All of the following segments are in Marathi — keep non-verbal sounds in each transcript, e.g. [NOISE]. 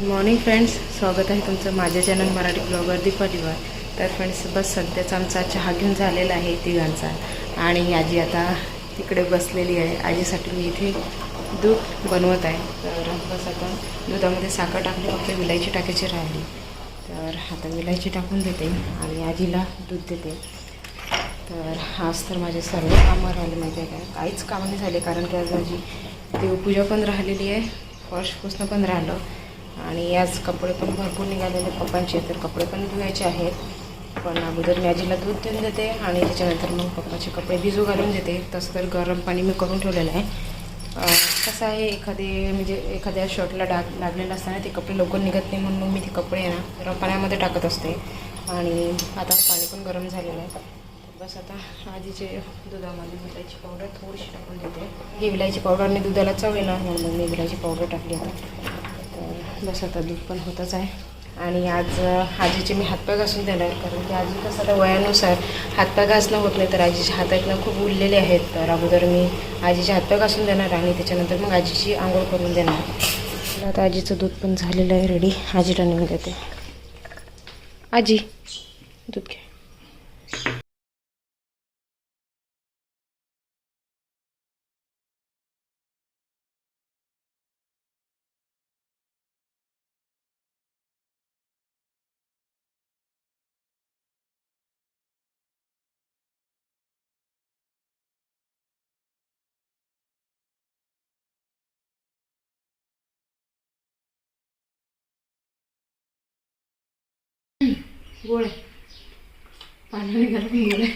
गुड मॉर्निंग फ्रेंड्स स्वागत आहे तुमचं माझ्या चॅनल मराठी ब्लॉगर दीपालीवर तर फ्रेंड्स बस सध्याचा आमचा चहा घेऊन झालेला आहे तिघांचा. आणि आजी आता तिकडे बसलेली आहे. आजीसाठी मी इथे दूध बनवत आहे. तर बस आता दुधामध्ये साखर टाकली. फक्त विलायची टाकायची राहिली. तर आता विलायची टाकून देते आणि आजीला दूध देते. तर आज तर माझे सर्व कामं राहिले माहिती आहे काय काहीच कामं नाही झाले कारण की आज माझी देवपूजा पण राहिलेली आहे. फर्श पुसणं पण राहिलं. आणि याच कपडे पण भरपूर निघालेले. पप्पांचे तर कपडे पण धुवायचे आहेत. पण अगोदर मी आजीला दूध देऊन देते आणि त्याच्यानंतर मग पप्पाचे कपडे भिजू घालून देते. तसं तर गरम पाणी मी करून ठेवलेलं आहे. कसं आहे एखादे म्हणजे एखाद्या शर्टला डाग लागलेलं असताना ते कपडे लवकर निघत नाही म्हणून मग मी ते कपडे ना गरम पाण्यामध्ये टाकत असते. आणि आता पाणी पण गरम झालेलं आहे. बस आता आधीचे दुधामध्ये विलायची पावडर थोडीशी टाकून देते. ही विलायची पावडरने दुधाला चव येणार म्हणून मी विलायची पावडर टाकली आता. तर आता दूध पण होतच आहे. आणि आज आजीचे मी हातपाय घासून देणार कारण की आजी कसं आता वयानुसार हातपाय घासणं होत नाही तर आजीच्या हातातनं खूप उरलेले आहेत. तर अगोदर मी आजीचे हातपाय घासून देणार आणि त्याच्यानंतर मग आजीची आंघोळ करून देणार. आता आजीचं दूध पण झालेलं आहे रेडी आजीला नेऊन देते. आजी दूध घे. गोळ. पाण्याने घालून गोळ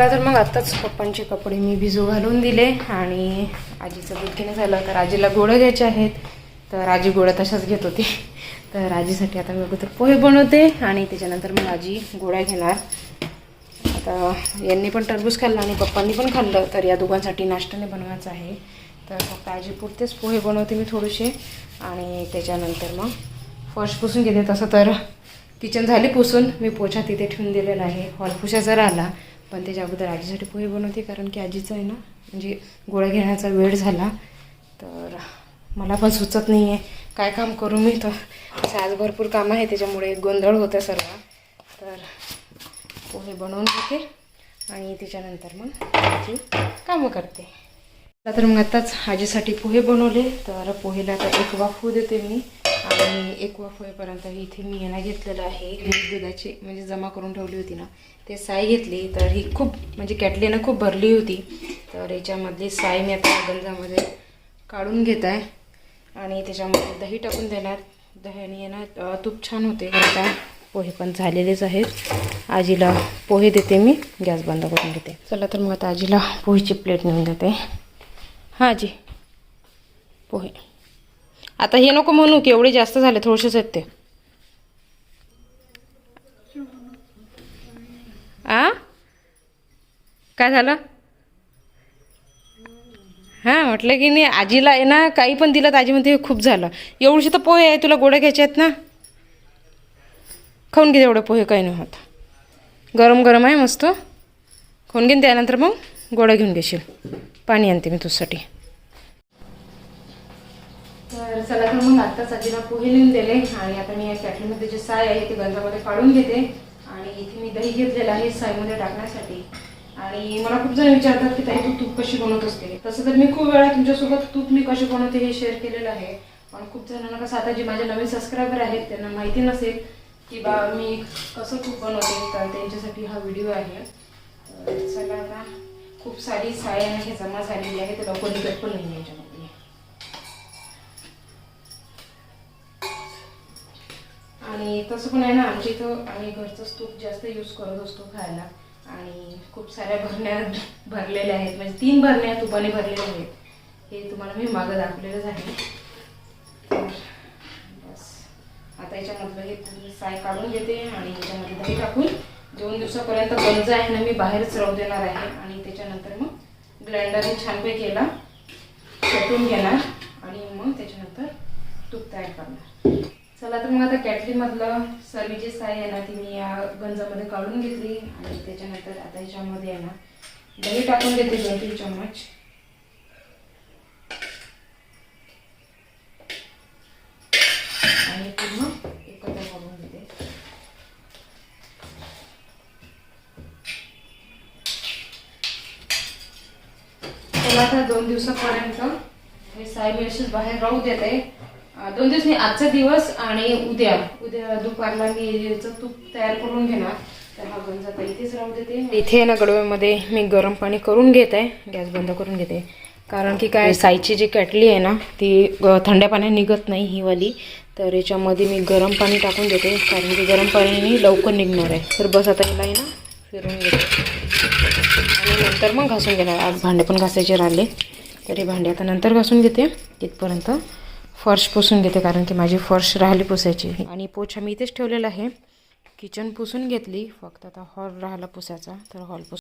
चला तर मग आत्ताच पप्पांचे कपडे मी भिजू घालून दिले आणि आजीचं दूध घेणं झालं. तर आजीला गोळं घ्यायचे आहेत. तर आजी गोळ्या तशाच घेत होती. तर आजीसाठी आता मी अगोदर पोहे बनवते आणि त्याच्यानंतर मग आजी गोळ्या घेणार. आता यांनी पण टरबूज खाल्लं आणि पप्पांनी पण खाल्लं. तर या दोघांसाठी नाश्त्याने बनवायचं आहे. तर फक्त आजी पुरतेच पोहे बनवते मी थोडेसे. आणि त्याच्यानंतर मग फर्श पुसून घेते. तसं तर किचन झाली पुसून. मी पोछा तिथे ठेवून दिलेला आहे. हॉल जर आला. पण त्याच्या अगोदर आजीसाठी पोहे बनवते कारण की आजीचं आहे ना म्हणजे गोळ्या घेण्याचा वेळ झाला. तर मला पण सुचत नाही आहे काय काम करू मी तर. आज भरपूर काम आहे त्याच्यामुळे गोंधळ होतं सर्व. तर पोहे बनवून घेते आणि त्याच्यानंतर मग आजी कामं करते. तर मग आत्ताच आजीसाठी पोहे बनवले. तर पोहेला आता एक वाफू देते मी. आणि एक वाफ होईपर्यंत इथे मी यांना घेतलेलं आहे. ही दुधाची म्हणजे जमा करून ठेवली होती ना. ते साय घेतली तर ही खूप म्हणजे कॅटलीनं खूप भरली होती. तर याच्यामधली साय मी आता गंजामध्ये काढून घेत आहे. आणि त्याच्यामध्ये दही टाकून देणार. दह्याने ना तूप छान होते. आता पोहे पण झालेलेच आहेत. आजीला पोहे देते मी. गॅस बंद करून घेते. चला तर मग आता आजीला पोहेची प्लेट नेऊन देते. हां आजी. पोहे. आता हे नको म्हणू की एवढे जास्त झाले थोडेसेच आहेत ते. आ? काय झालं? हां म्हटलं की नाही आजीला आहे ना काही पण दिलं तर आजी म्हणते खूप झालं. एवढीशी तर पोहे आहे तुला गोड्या घ्यायचे आहेत ना? खाऊन घे एवढे पोहे काही नाही होत. गरम गरम आहे मस्त. खाऊन घेईन त्यानंतर मग गोळ्या घेऊन घेशील. पाणी आणते मी तुझ्यासाठी. तर चला तर मग आत्ताच आजीला पोहे लिहून दिले आणि आता मी या कॅटलीमध्ये जे साय आहे ते गंजामध्ये काढून घेते. आणि इथे मी दही घेतलेलं आहे साईमध्ये टाकण्यासाठी. आणि मला खूप जण विचारतात की ताई तू तूप कशी बनवत असते? तसं तर मी खूप वेळा तुमच्यासोबत तूप मी कशी बनवते हे शेअर केलेलं आहे. पण खूप जणांना कसं आता जे माझे नवीन सबस्क्रायबर आहेत त्यांना माहिती नसेल की बा मी कसं तूप बनवते तर त्यांच्यासाठी हा व्हिडिओ आहे. तर खूप सारी साय आहे हे जमा झालेली आहे तर लवकर निघत पण नाही याच्यामध्ये. आणि तसं पण आहे ना आमच्या इथं आम्ही घरचंच तूप जास्त यूज करत असतो खायला. आणि खूप साऱ्या भरण्या भरलेल्या आहेत. म्हणजे तीन भरण्या तुपाने भरलेल्या आहेत. हे तुम्हाला मी मागं दाखवलेलंच आहे तर बस. आता याच्यामधलं हे साय काढून घेते आणि याच्यामध्ये दही टाकून दोन दिवसापर्यंत गंज आहे ना मी बाहेरच राहू देणार आहे. आणि त्याच्यानंतर मग ग्राइंडरने छानपैकी याला फेटून घेणार आणि मग त्याच्यानंतर तूप तयार करणार. चला तर मग आता कॅटलीमधलं सर्व जी साई आहे ना ती मी या गंजामध्ये काढून घेतली आणि त्याच्यानंतर आता ह्याच्यामध्ये आहे ना दही टाकून घेते दोन तीन चम्मच. आणि पूर्ण एकत्र काढून घेते चला आता दोन दिवसापर्यंत हे साय मी बाहेर राहू देते. दोन दिवस नाही आजचा दिवस आणि उद्या. उद्या दुपारला मी याचं तूप तयार करून घेणार. तर हा गंज आता इथेच राहू देते. इथे ना गडव्यामध्ये मी गरम पाणी करून घेत. आहे गॅस बंद करून घेते. कारण की काय साईची जी कॅटली आहे ना ती थंड्या पाण्यात निघत नाही ही वाली. तर याच्यामध्ये मी गरम पाणी टाकून देते. कारण की गरम पाण्याने लवकर निघणार आहे. तर बस आता याला आहे ना फिरून घेते. आणि नंतर मग घासून घेणार. आज भांडे पण घासायचे राहिले. तरी भांडे आता नंतर घासून घेते. तिथपर्यंत फर्श पुसून घेते कारण की माझी फर्श राहिली पुसायची. आणि पोछा मी इथेच ठेवलेला आहे. किचन पुसून घेतली. फक्त आता हॉल राहिला पुसायचा तर हॉल पुस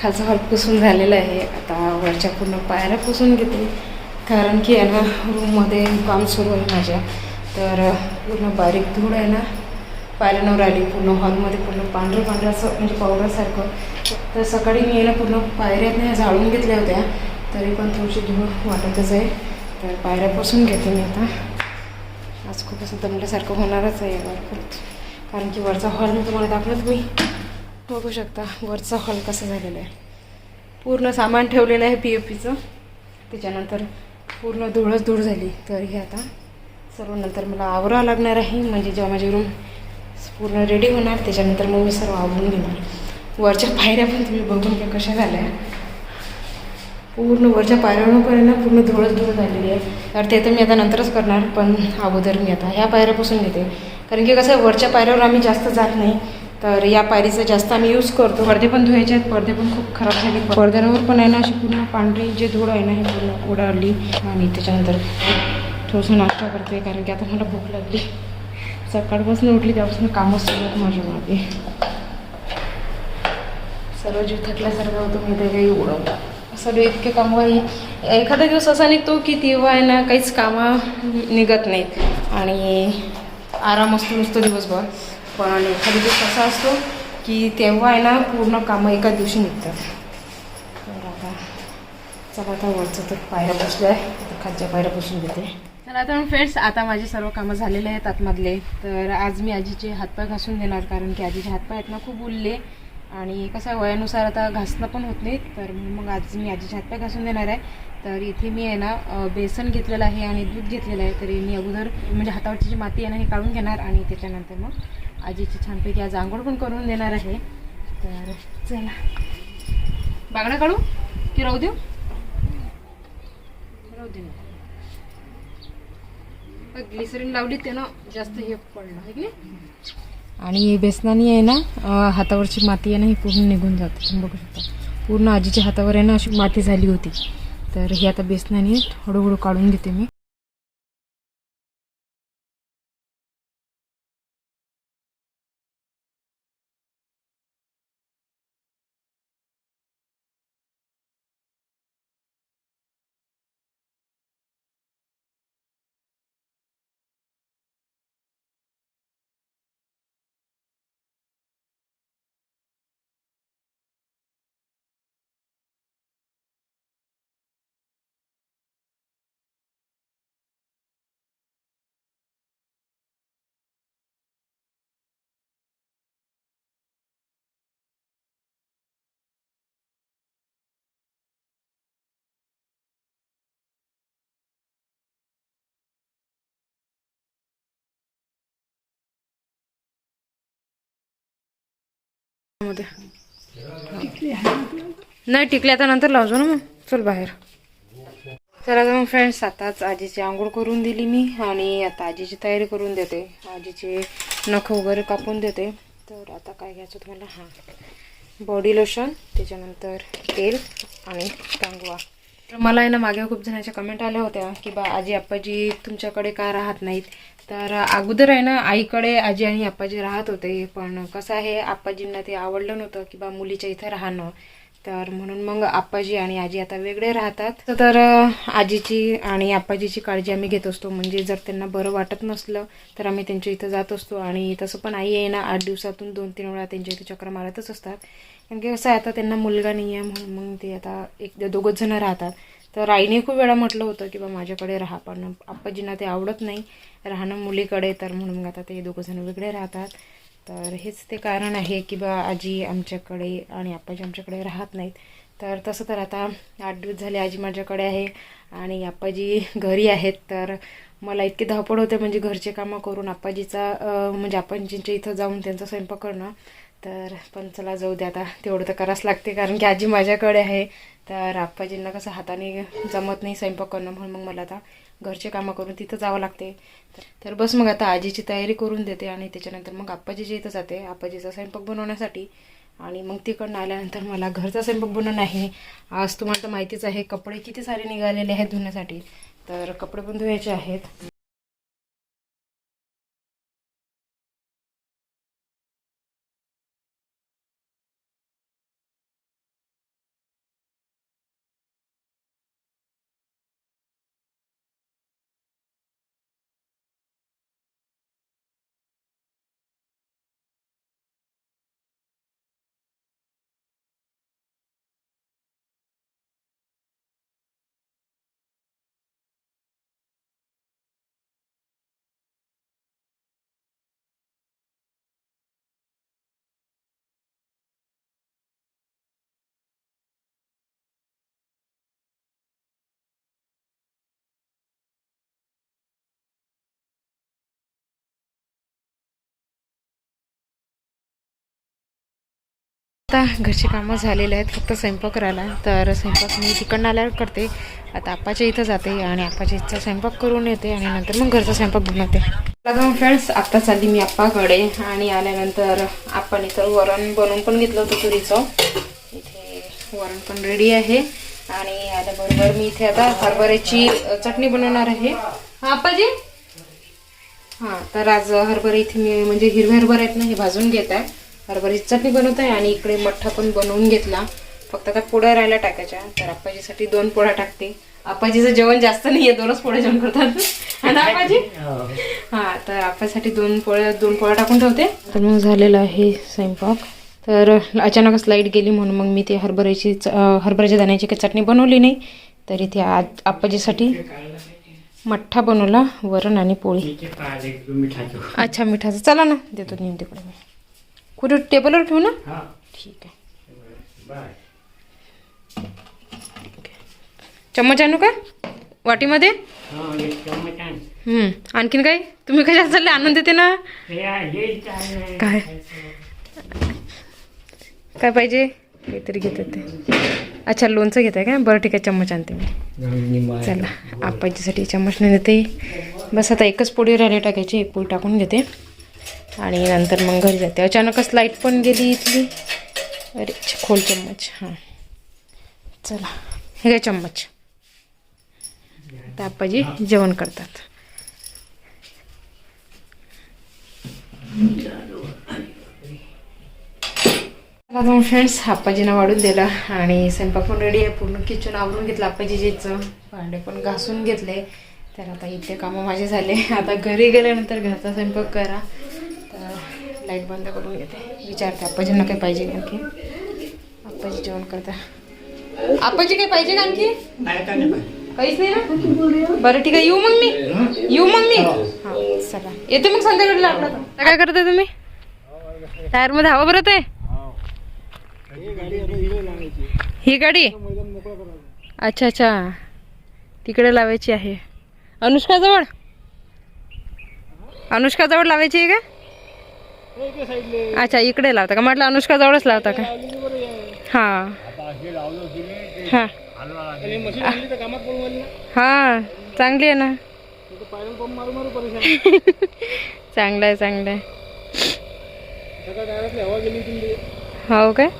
खालचा हॉल पुसून झालेला आहे. आता वरच्या पूर्ण पायऱ्या पुसून घेते. कारण की आहे ना रूममध्ये काम सुरू आहे माझ्या. तर पूर्ण बारीक धूळ आहे ना. पायऱ्यांवर आली पूर्ण हॉलमध्ये पूर्ण पांढरं पांढरं असं म्हणजे पावडरसारखं. तर सकाळी मी याला ना पूर्ण पायऱ्यात नाही झाडून घेतल्या होत्या. तरी पण थोडीशी धूळ वाटतच आहे. तर पायऱ्या पुसून घेते मी आता. आज खूप असं दमल्यासारखं होणारच आहे खूप कारण की वरचा हॉल मी तुम्हाला दाखवत मी बघू शकता वरचा हॉल कसा झालेला आहे. पूर्ण सामान ठेवलेलं आहे पी एफ पीचं त्याच्यानंतर पूर्ण धूळच धूळ झाली. तर हे आता सर्व नंतर मला आवरावं लागणार आहे. म्हणजे जेव्हा माझी रूम पूर्ण रेडी होणार त्याच्यानंतर मग मी सर्व आवरून घेणार. वरच्या पायऱ्या पण तुम्ही बघून घ्या कशा झाल्या. पूर्ण वरच्या पायऱ्यांवर पण आहे ना पूर्ण धुळच धुळ झालेली आहे. तर ते तर मी आता नंतरच करणार पण अगोदर मी आता ह्या पायऱ्यापासून घेते. कारण की कसं आहे, वरच्या पायऱ्यावर आम्ही जास्त जात नाही. तर या पायरीचा जास्त आम्ही यूज करतो. पडदे पण धुवायचे आहेत. पडदे पण खूप खराब झाले. पडद्यांवर पण आहे ना अशी पूर्ण पांढरी जे धूळ आहे ना हे पूर्ण उडाली. आणि त्याच्यानंतर थोडंसं नाश्ता करते कारण की आता मला भूक लागली. सकाळपासून उठली तेव्हापासून कामच सुरू माझ्या मागे. सर्व जीव थकल्यासारखं होतं मी ते काही उडवलं. सर्व इतके कामं आहे. एखादा दिवस असा निघतो की तेव्हा आहे ना काहीच कामं निघत नाहीत. आणि आराम असतो नुसतं दिवसभर. पण एखादा दिवस असा असतो की तेव्हा आहे ना पूर्ण कामं एका दिवशी निघतात. तर आता चला आता वरचं तर पायऱ्या बसल्या आहे आता खालच्या पायऱ्या बसून घेते. तर आता मग फ्रेंड्स आता माझे सर्व कामं झालेले आहेत आतमधले. तर आज मी आजीचे हातपाय घासून देणार कारण की आजीचे हातपाय आहेत ना खूप उरले. आणि कसं आहे वयानुसार आता घासणं पण होत नाही तर मग आज मी आजीचे हातपाय घासून देणार आहे. तर इथे मी आहे ना बेसन घेतलेलं आहे आणि दूध घेतलेलं आहे. तरी मी अगोदर म्हणजे हातावरची जी माती आहे ना हे काढून घेणार आणि त्याच्यानंतर मग आजीची छानपैकी आज आंघोळ पण करून देणार आहे. तर चला. बागडा काढू? की राहू देऊ? राहू देऊ ग्लिसरीन लावली ते ना जास्त हे पडलं आहे की आणि बेसनाने आहे ना हातावरची माती आहे ना ही पूर्ण निघून जाते. तुम्ही बघू शकता. पूर्ण आजीच्या हातावर आहे ना अशी माती झाली होती. तर ही आता बेसनाने हळूहळू काढून घेते मी. नाही टिकले आता नंतर लावतो ना मग. चल बाहेर. तर आता मग फ्रेंड्स आताच आजीची आंघोळ करून दिली मी आणि आता आजीची तयारी करून देते. आजीचे नख वगैरे कापून देते. तर आता काय घ्यायचं तुम्हाला? हां. बॉडी लोशन त्याच्यानंतर तेल आणि टांगवा तर मला आहे ना मागे खूप जणांच्या कमेंट आल्या होत्या की बा आजी आप्पाजी तुमच्याकडे का राहत नाहीत? तर अगोदर आहे ना आईकडे आजी आणि आप्पाजी राहत होते. पण कसं आहे आप्पाजींना ते आवडलं नव्हतं की बा मुलीच्या इथं राहणं. तर म्हणून मग आप्पाजी आणि आजी आता वेगळे राहतात. तर आजीची आणि आप्पाजीची काळजी आम्ही घेत असतो. म्हणजे जर त्यांना बरं वाटत नसलं तर आम्ही त्यांच्या इथं जात असतो. आणि तसं पण आई आहे ना आठ दिवसातून दोन तीन वेळा त्यांच्या इथे चक्र मारतच असतात. कारण की कसं आहे आता त्यांना मुलगा नाही आहे म्हणून मग ते आता एक दोघंच जणं राहतात. तर आईने खूप वेळा म्हटलं होतं की बा माझ्याकडे राहा. पण आप्पाजींना ते आवडत नाही. राहणं मुलीकडे तर म्हणून मग आता ते दोघं जण वेगळे राहतात. तर हेच ते कारण आहे की बा आजी आमच्याकडे आणि आप्पाजी आमच्याकडे राहत नाहीत. तर तसं तर आता आठ दिवस झाले आजी माझ्याकडे आहे आणि आप्पाजी घरी आहेत. तर मला इतकी धावपळ होते म्हणजे घरचे कामं करून आप्पाजीचा म्हणजे आप्पाजींच्या इथं जाऊन त्यांचा स्वयंपाक करणं. तर पण चला जाऊ दे आता तेवढं तर करावंच लागते कारण की आजी माझ्याकडे आहे. तर आप्पाजींना कसं हाताने जमत नाही स्वयंपाक करणं म्हणून मग मला आता घरचे कामं करून तिथं जावं लागते. तर- बस मग आता आजीची तयारी करून देते आणि त्याच्यानंतर मग आप्पाजीच्या इथं जाते आप्पाजीचा स्वयंपाक बनवण्यासाठी. आणि मग तिकडनं आल्यानंतर मला घरचा स्वयंपाक बनवणं आहे. आज तुम्हाला तर माहितीच आहे कपडे किती सारे निघालेले आहेत धुण्यासाठी. तर कपडे पण धुवायचे आहेत. आता घरची कामं झालेले आहेत फक्त स्वयंपाक राहिला तर स्वयंपाक मी तिकडनं आल्यावर करते. आता आप्पाच्या इथं जाते आणि आप्पाच्या इथचा स्वयंपाक करून येते आणि नंतर मग घरचा स्वयंपाक बनवते. फ्रेंड्स आत्ता चालली मी आप्पाकडे आणि आल्यानंतर आप्पाने तर वरण बनवून पण घेतलं होतं तुरीचं. इथे वरण पण रेडी आहे. आणि आल्याबरोबर मी इथे आता हरभऱ्याची चटणी बनवणार आहे. हा आप्पाजी? हां तर आज हरभरे इथे मी म्हणजे हिरवे हरभरे आहेत ना हे भाजून घेत आहे. हरभऱ्याची चटणी बनवत आहे आणि इकडे मठ्ठा पण बनवून घेतला. फक्त आता पोळ्या राहिल्या टाकायच्या. तर आप्पाजीसाठी दोन पोळ्या टाकते. आप्पाजीचं जेवण जास्त नाही आहे दोनच पोळ्या जेवण करतात. [LAUGHS] आणि आप्पाजी? हां. तर आप्पासाठी दोन पोळ्या दोन पोळ्या टाकून ठेवते. तर मग झालेलं आहे स्वयंपाक. तर अचानकच लाइट गेली म्हणून मग मी ती हरभऱ्याची हरभऱ्याच्या दाण्याची काही चटणी बनवली नाही. तर इथे आज आप्पाजीसाठी मठ्ठा बनवला वरण आणि पोळी. अच्छा मिठाचं. चला ना देतो नेऊन तिकडे. मी कुठे टेबलवर ठेवू ना? हा. ठीक आहे. बाय चम्मच आणू का? वाटीमध्ये? हा. आणखीन काय? तुम्ही कशा चालले? आणून देते ना. काय? काय? पाहिजे? काहीतरी घेतात ते. अच्छा लोणचं घेत आहे का? बरं ठीक आहे. चम्मच आणते मी. चला आपाजीसाठी चम्मच नाही देते. बस आता एकच पोळी राहिली टाकायची. एक पोळी टाकून घेते. आणि नंतर मग घरी जाते. अचानकच लाइट पण गेली इथली. अरे खोल चम्मच. हां. चला. हे काय चम्मच. आता जेवण करतात. फ्रेंड्स आप्पाजीनं वाढून दिला आणि स्वयंपाक पण रेडी आहे. पूर्ण किचन आवरून घेतलं आप्पाजीजीचं. भांडे पण घासून घेतले. तर आता इथे कामं माझे झाले. आता घरी गेल्यानंतर घरचा स्वयंपाक करा. लाइट बंद करून घेते. विचारते आप्पाजींना काय पाहिजे आणखी? आप्पाजी जेवण करता आप्पाजी काय पाहिजे का आणखी. काहीच नाही ना? बरं ठीक आहे. येऊ मग मी. येऊ मग मी. हा चला. येते मग संध्याकाळी आपला काय करताय तुम्ही? टायरमध्ये हवा भरत आहे ही गाडी? अच्छा अच्छा. तिकडे लावायची आहे. अनुष्का जवळ अनुष्का जवळ लावायची आहे का? अच्छा इकडे लावता का? म्हटलं अनुष्का जवळच लावता का? हा. हा. हा चांगली आहे ना. [LAUGHS] चांगलं आहे चांगलं आहे. हो काय [LAUGHS]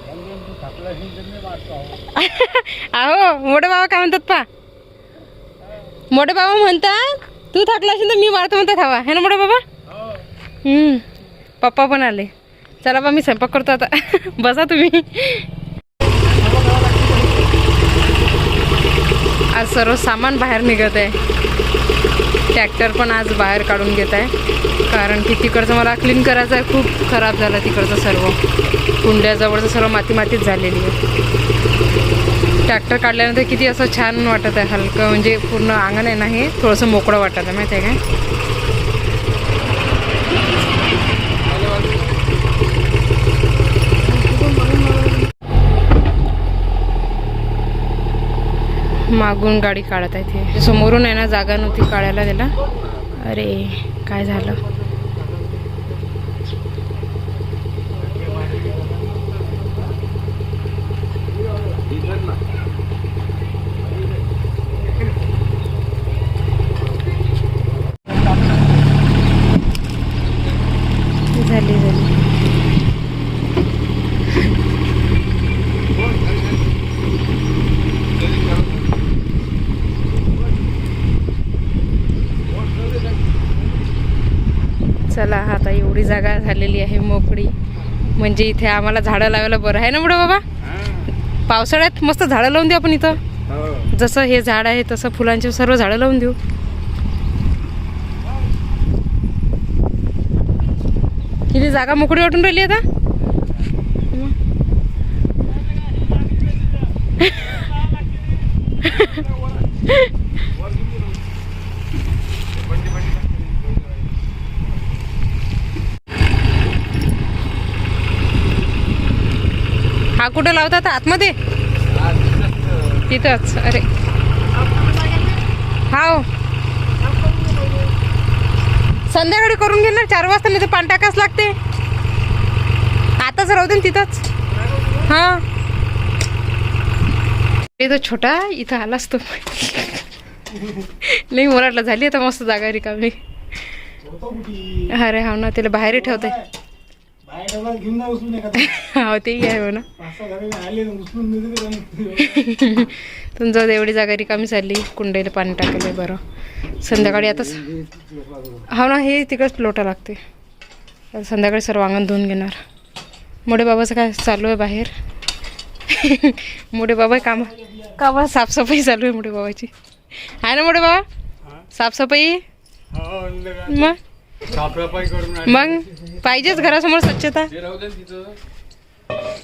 अहो मोठे बाबा काय म्हणतात पा मोठे बाबा म्हणतात तू थकला असेल तर मी मारतो म्हणतात हवा. है ना मोठे बाबा? हम्म. पप्पा पण आले. चला बा मी स्वयंपाक करतो आता. [LAUGHS] बसा तुम्ही. आज सर्व सामान बाहेर निघत आहे. ट्रॅक्टर पण आज बाहेर काढून घेत आहे. कारण की तिकडचं मला क्लीन करायचं आहे. खूप खराब झालं तिकडचं सर्व. कुंड्याजवळचं सर्व माती मातीच झालेली आहे. ट्रॅक्टर काढल्यानंतर किती असं छान वाटत आहे. हलकं म्हणजे पूर्ण अंगण आहे ना हे? थोडंसं मोकळं वाटत आहे माहिती आहे काय? मागून गाडी काढत आहे ते. समोरून आहे ना जागा नव्हती काढायला त्याला. अरे काय झालं झाली झाली चला आता एवढी जागा झालेली आहे मोकळी. म्हणजे इथे आम्हाला झाडं लावायला बरं आहे ना मुडं बाबा? पावसाळ्यात मस्त झाडं लावून देऊ आपण इथं. जसं हे झाड आहे तसं फुलांचे सर्व झाडं लावून देऊ. किती जागा मोकळी वाटून राहिली आता हा कुठं लावतात आतमध्ये? तिथंच. अरे. हाव. संध्याकाळी करून घेणार चार वाजता नाही तर पाणी टाकाच लागते. आताच राहू दे ना तिथंच. हा. इथं छोटा इथं आलाच तो नाही वाटलं झाली आता मस्त जागा रिकामी. अरे हा ना त्याला बाहेर ठेवते. हा [LAUGHS] तेही आहे म्हणा. [LAUGHS] तुमचं एवढी जागा रिकामी चालली कुंडीला पाणी टाकले बरं. संध्याकाळी आता हा ना हे तिकडंच लोटा लागते संध्याकाळी सर्व अंगण धुवून घेणार. मोठे बाबाचं काय चालू आहे बाहेर? [LAUGHS] मोठे बाबा काम कामा साफसफाई चालू आहे मोठे बाबाची आहे ना मोठे बाबा साफसफाई? हो. मग. मग पाहिजेच घरासमोर स्वच्छता.